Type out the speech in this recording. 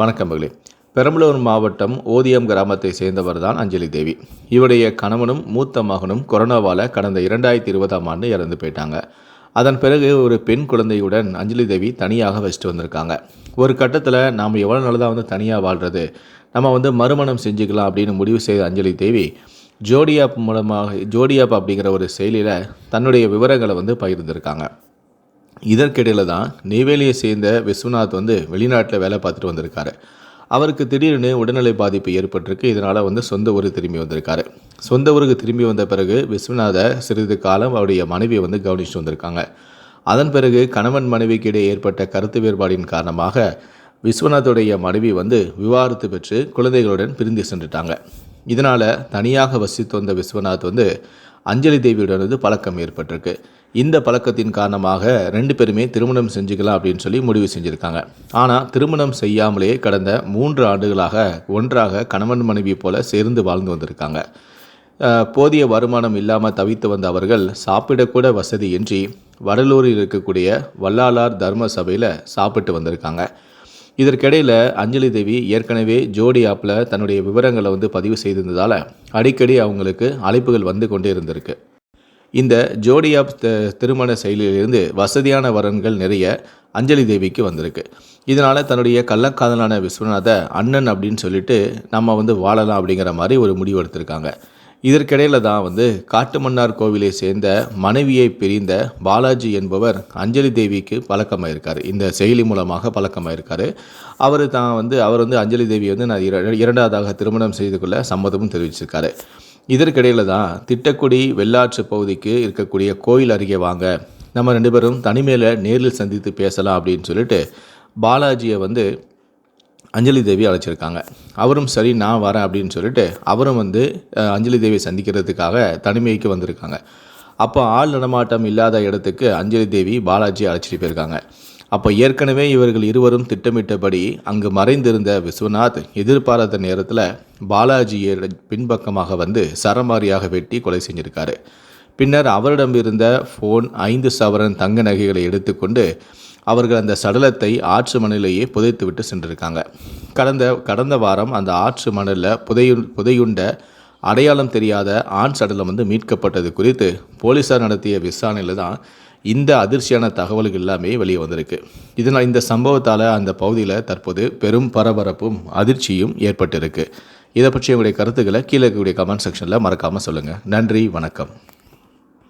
வணக்கம் மகளே. பெரம்பலூர் மாவட்டம் ஓதியம் கிராமத்தை சேர்ந்தவர் தான் அஞ்சலி தேவி. இவருடைய கணவனும் மூத்த மகனும் கொரோனாவால் கடந்த இரண்டாயிரத்தி இருபதாம் ஆண்டு இறந்து போயிட்டாங்க. அதன் பிறகு ஒரு பெண் குழந்தையுடன் அஞ்சலி தேவி தனியாக வச்சுட்டு வந்திருக்காங்க. ஒரு கட்டத்தில் நாம் எவ்வளோ நல்லதாக வந்து தனியாக வாழ்கிறது நம்ம வந்து மறுமணம் செஞ்சுக்கலாம் அப்படின்னு முடிவு செய்த அஞ்சலி தேவி ஜோடி ஆப் மூலமாக ஜோடி ஆப் அப்படிங்கிற ஒரு செயலியில் தன்னுடைய விவரங்களை வந்து பகிர்ந்திருக்காங்க. இதற்கிடையில் தான் நெய்வேலியை சேர்ந்த விஸ்வநாத் வந்து வெளிநாட்டில் வேலை பார்த்துட்டு வந்திருக்காரு. அவருக்கு திடீர்னு உடல்நிலை பாதிப்பு ஏற்பட்டிருக்கு. இதனால் வந்து சொந்த ஊருக்கு திரும்பி வந்திருக்காரு. சொந்த ஊருக்கு திரும்பி வந்த பிறகு விஸ்வநாதை சிறிது காலம் அவருடைய மனைவியை வந்து கவனிச்சுட்டு வந்திருக்காங்க. அதன் பிறகு கணவன் மனைவிக்கு இடையே ஏற்பட்ட கருத்து வேறுபாடின் காரணமாக விஸ்வநாத்துடைய மனைவி வந்து விவாகரத்து பெற்று குழந்தைகளுடன் பிரிந்து சென்றுட்டாங்க. இதனால் தனியாக வசித்து வந்த விஸ்வநாத் வந்து அஞ்சலி தேவியுடன் வந்து பழக்கம் ஏற்பட்டிருக்கு. இந்த பழக்கத்தின் காரணமாக ரெண்டு பேருமே திருமணம் செஞ்சுக்கலாம் அப்படின்னு சொல்லி முடிவு செஞ்சுருக்காங்க. ஆனால் திருமணம் செய்யாமலே கடந்த மூன்று ஆண்டுகளாக ஒன்றாக கணவன் மனைவி போல சேர்ந்து வாழ்ந்து வந்திருக்காங்க. போதிய வருமானம் இல்லாமல் தவித்து வந்த அவர்கள் சாப்பிடக்கூட வசதியின்றி வடலூரில் இருக்கக்கூடிய வல்லாளார் தர்ம சபையில் சாப்பிட்டு வந்திருக்காங்க. இதற்கிடையில் அஞ்சலி தேவி ஏற்கனவே ஜோடி ஆப்பில் தன்னுடைய விவரங்களை வந்து பதிவு செய்திருந்ததால் அடிக்கடி அவங்களுக்கு அழைப்புகள் வந்து கொண்டே இருந்திருக்கு. இந்த ஜோடி ஆப் திருமண செயலிலிருந்து வசதியான வரன்கள் நிறைய அஞ்சலி தேவிக்கு வந்திருக்கு. இதனால் தன்னுடைய கள்ளக்காதலான விஸ்வநாத அண்ணன் அப்படின்னு சொல்லிட்டு நம்ம வந்து வாழலாம் அப்படிங்கிற மாதிரி ஒரு முடிவு எடுத்திருக்காங்க. இதற்கிடையில் தான் வந்து காட்டுமன்னார் கோவிலை சேர்ந்த மனைவியை பிரிந்த பாலாஜி என்பவர் அஞ்சலி தேவிக்கு பழக்கமாயிருக்கார். இந்த செயலி மூலமாக பழக்கமாயிருக்கார். அவர் தான் வந்து அவர் வந்து அஞ்சலி தேவி வந்து நான் இரண்டாவதாக திருமணம் செய்து கொள்ள சம்மதமும் தெரிவிச்சிருக்காரு. இதற்கிடையில் தான் திட்டக்குடி வெள்ளாற்று பகுதிக்கு இருக்கக்கூடிய கோயில் அருகே வாங்க நம்ம ரெண்டு பேரும் தனிமையில் நேரில் சந்தித்து பேசலாம் அப்படின்னு சொல்லிட்டு பாலாஜியை வந்து அஞ்சலி தேவி அழைச்சிருக்காங்க. அவரும் சரி நான் வரேன் அப்படின்னு சொல்லிட்டு அவரும் வந்து அஞ்சலி தேவியை சந்திக்கிறதுக்காக தனிமைக்கு வந்திருக்காங்க. அப்போ ஆள் நடமாட்டம் இல்லாத இடத்துக்கு அஞ்சலி தேவி பாலாஜி அழைச்சிட்டு போயிருக்காங்க. அப்போ ஏற்கனவே இவர்கள் இருவரும் திட்டமிட்டபடி அங்கு மறைந்திருந்த விஸ்வநாத் எதிர்பாராத நேரத்தில் பாலாஜியை பின்பக்கமாக வந்து சரமாரியாக வெட்டி கொலை செஞ்சிருக்காரு. பின்னர் அவரிடம் இருந்த ஃபோன் ஐந்து சவரன் தங்க நகைகளை எடுத்துக்கொண்டு அவர்கள் அந்த சடலத்தை ஆற்று மணலையே புதைத்து விட்டு சென்றிருக்காங்க. கடந்த கடந்த வாரம் அந்த ஆற்று மணலில் புதையு புதையுண்ட அடையாளம் தெரியாத ஆண் சடலம் வந்து மீட்கப்பட்டது குறித்து போலீஸார் நடத்திய விசாரணையில் தான் இந்த அதிர்ச்சியான தகவல்கள் எல்லாமே வெளியே வந்திருக்கு. இதனால் இந்த சம்பவத்தால் அந்த பகுதியில் தற்போது பெரும் பரபரப்பும் அதிர்ச்சியும் ஏற்பட்டிருக்கு. இதை பற்றி உங்களுடைய கருத்துக்களை கீழே இருக்கக்கூடிய கமெண்ட் செக்ஷனில் மறக்காமல் சொல்லுங்கள் நன்றி வணக்கம்.